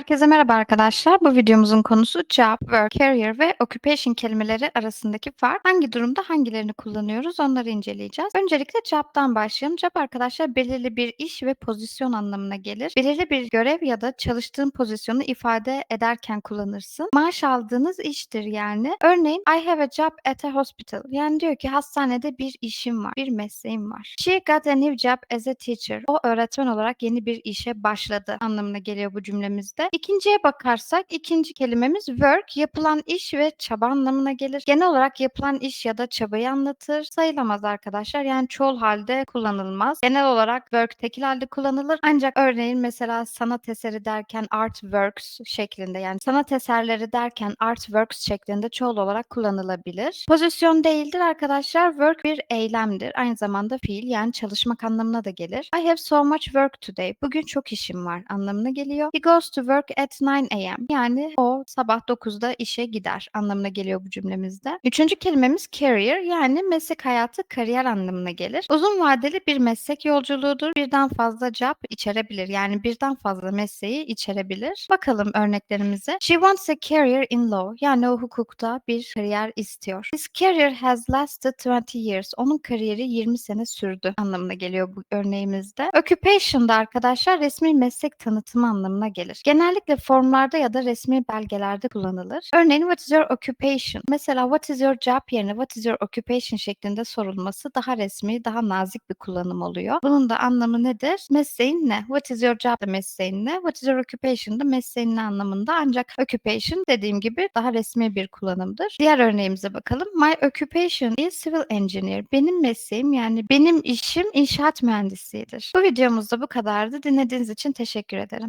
Herkese merhaba arkadaşlar. Bu videomuzun konusu job, work, career ve occupation kelimeleri arasındaki fark. Hangi durumda hangilerini kullanıyoruz onları inceleyeceğiz. Öncelikle job'dan başlayalım. Job arkadaşlar belirli bir iş ve pozisyon anlamına gelir. Belirli bir görev ya da çalıştığın pozisyonu ifade ederken kullanırsın. Maaş aldığınız iştir yani. Örneğin I have a job at a hospital. Yani diyor ki hastanede bir işim var, bir mesleğim var. She got a new job as a teacher. O öğretmen olarak yeni bir işe başladı anlamına geliyor bu cümlemizde. İkinciye bakarsak ikinci kelimemiz work, yapılan iş ve çaba anlamına gelir. Genel olarak yapılan iş ya da çabayı anlatır. Sayılamaz arkadaşlar. Yani çoğul halde kullanılmaz. Genel olarak work tekil halde kullanılır. Ancak örneğin mesela sanat eseri derken artworks şeklinde yani sanat eserleri derken artworks şeklinde çoğul olarak kullanılabilir. Pozisyon değildir arkadaşlar. Work bir eylemdir. Aynı zamanda fiil yani çalışmak anlamına da gelir. I have so much work today. Bugün çok işim var anlamına geliyor. He goes to work at 9 a.m. Yani o sabah 9'da işe gider anlamına geliyor bu cümlemizde. Üçüncü kelimemiz career yani meslek hayatı kariyer anlamına gelir. Uzun vadeli bir meslek yolculuğudur. Birden fazla job içerebilir. Yani birden fazla mesleği içerebilir. Bakalım örneklerimize. She wants a career in law. Yani o hukukta bir kariyer istiyor. His career has lasted 20 years. Onun kariyeri 20 sene sürdü anlamına geliyor bu örneğimizde. Occupation'da arkadaşlar resmi meslek tanıtımı anlamına gelir. Genellikle formlarda ya da resmi belgelerde kullanılır. Örneğin what is your occupation? Mesela what is your job yerine what is your occupation şeklinde sorulması daha resmi, daha nazik bir kullanım oluyor. Bunun da anlamı nedir? Mesleğin ne? What is your job da mesleğin ne? What is your occupation da mesleğin ne anlamında. Ancak occupation dediğim gibi daha resmi bir kullanımdır. Diğer örneğimize bakalım. My occupation is civil engineer. Benim mesleğim yani benim işim inşaat mühendisliğidir. Bu videomuzda bu kadardı. Dinlediğiniz için teşekkür ederim.